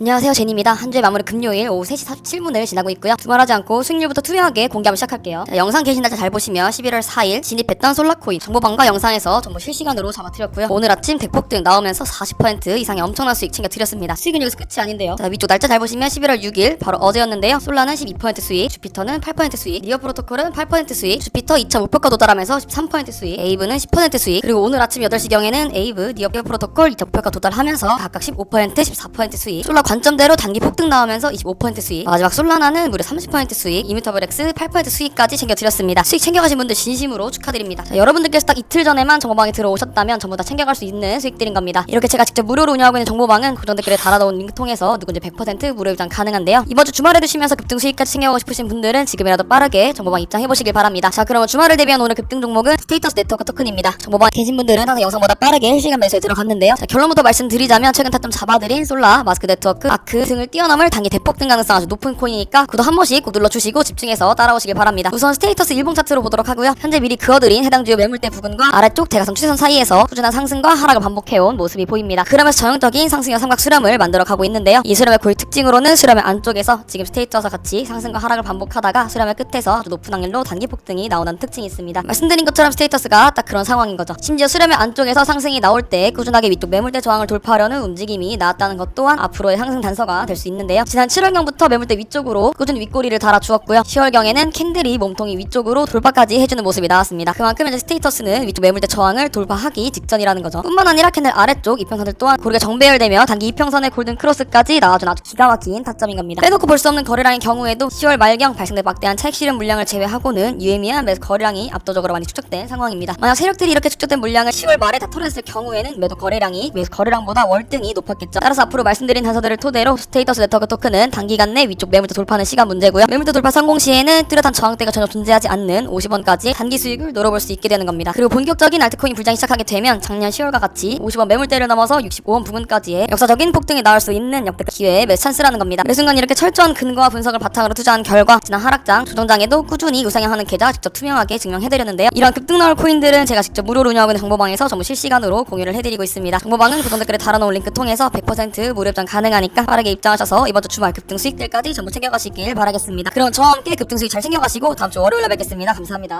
안녕하세요 제니입니다. 한 주의 마무리 금요일 오후 3시 47분을 지나고 있고요. 두말하지 않고 수익률부터 투명하게 공개하면 시작할게요. 자, 영상 계신 날짜 잘 보시면 11월 4일 진입했던 솔라코인 정보방과 영상에서 정보 실시간으로 잡아드렸고요. 오늘 아침 대폭등 나오면서 40% 이상의 엄청난 수익 챙겨드렸습니다. 수익은 여기서 끝이 아닌데요. 자, 위쪽 날짜 잘 보시면 11월 6일 바로 어제였는데요. 솔라는 12% 수익, 주피터는 8% 수익, 리어 프로토콜은 8% 수익, 주피터 2차 목표가 도달하면서 13% 수익, 에이브는 10% 수익, 그리고 오늘 아침 8시경에는 에이브, 리어 프로토콜 2차 목표가 도달하면서 각각 15%, 14% 수익, 솔라 관점대로 단기 폭등 나오면서 25% 수익 마지막 솔라나는 무려 30% 수익 이뮤터블엑스 8% 수익까지 챙겨드렸습니다. 수익 챙겨가신 분들 진심으로 축하드립니다. 자, 여러분들께서 딱 이틀 전에만 정보방에 들어오셨다면 전부 다 챙겨갈 수 있는 수익들인 겁니다. 이렇게 제가 직접 무료로 운영하고 있는 정보방은 고정 댓글에 달아놓은 링크 통해서 누군지 100% 무료 입장 가능한데요. 이번 주 주말에 드시면서 급등 수익까지 챙겨가고 싶으신 분들은 지금이라도 빠르게 정보방 입장해보시길 바랍니다. 자 그러면 주말을 대비한 오늘 급등 종목은 스테이터스 네트워크 토큰입니다. 정보방 계신 분들은 항상 영상보다 빠르게 실시간 매수에 들어갔는데요. 자 결론부터 말씀드리자면 최근 타점 잡아드린 솔라 마스크 네트워크 아크 등을 뛰어넘을 단기 대폭 등 가능성 아주 높은 코인이니까 구독 한 번씩 꼭 눌러주시고 집중해서 따라오시길 바랍니다. 우선 스테이터스 일봉 차트로 보도록 하고요. 현재 미리 그어드린 해당 주요 매물대 부근과 아래쪽 대가선 추세선 사이에서 꾸준한 상승과 하락을 반복해온 모습이 보입니다. 그러면서 전형적인 상승형 삼각 수렴을 만들어 가고 있는데요. 이 수렴의 고유 특징으로는 수렴의 안쪽에서 지금 스테이터스와 같이 상승과 하락을 반복하다가 수렴의 끝에서 아주 높은 확률로 단기 폭등이 나오는 특징이 있습니다. 말씀드린 것처럼 스테이터스가 딱 그런 상황인 거죠. 심지어 수렴의 안쪽에서 상승이 나올 때 꾸준하게 위쪽 매물대 저항을 돌파하려는 움직임이 나왔다는 것 또한 앞으로의 상승 단서가 될 수 있는데요. 지난 7월경부터 매물대 위쪽으로 꾸준히 윗꼬리를 달아주었고요. 10월경에는 캔들이 몸통이 위쪽으로 돌파까지 해주는 모습이 나왔습니다. 그만큼 현재 스테이터스는 위쪽 매물대 저항을 돌파하기 직전이라는 거죠. 뿐만 아니라 캔들 아래쪽 이평선들 또한 고리가 정배열되며 단기 이평선의 골든 크로스까지 나와준 아주 기가 막힌 타점인 겁니다. 빼놓고 볼 수 없는 거래량의 경우에도 10월 말경 발생된 막대한 차익 실현 물량을 제외하고는 유의미한 매수 거래량이 압도적으로 많이 축적된 상황입니다. 만약 세력들이 이렇게 축적된 물량을 10월 말에 다 털어냈을 경우에는 매도 거래량이 매수 거래량보다 월등히 높았겠죠. 따라서 앞으로 말씀드린 단서들을 토대로 스테이터스 네트워크 토큰은 단기간 내 위쪽 매물대 돌파는 시간 문제고요. 매물대 돌파 성공 시에는 뚜렷한 저항대가 전혀 존재하지 않는 50원까지 단기 수익을 노려볼 수 있게 되는 겁니다. 그리고 본격적인 알트코인 불장이 시작하게 되면 작년 10월과 같이 50원 매물대를 넘어서 65원 부근까지의 역사적인 폭등이 나올 수 있는 역대급 기회의 매수 찬스라는 겁니다. 매 순간 이렇게 철저한 근거와 분석을 바탕으로 투자한 결과 지난 하락장, 조정장에도 꾸준히 우상향하는 계좌 직접 투명하게 증명해드렸는데요. 이런 급등 나올 코인들은 제가 직접 무료로 운영하고 있는 정보방에서 전부 실시간으로 공유를 해드리고 있습니다. 정보방은 고정 댓글에 달아놓은 링크 통해서 100% 무료 입장 가능하 니까 빠르게 입장하셔서 이번 주 주말 급등 수익들까지 전부 챙겨가시길 바라겠습니다. 그럼 저와 함께 급등 수익 잘 챙겨가시고 다음 주 월요일에 뵙겠습니다. 감사합니다.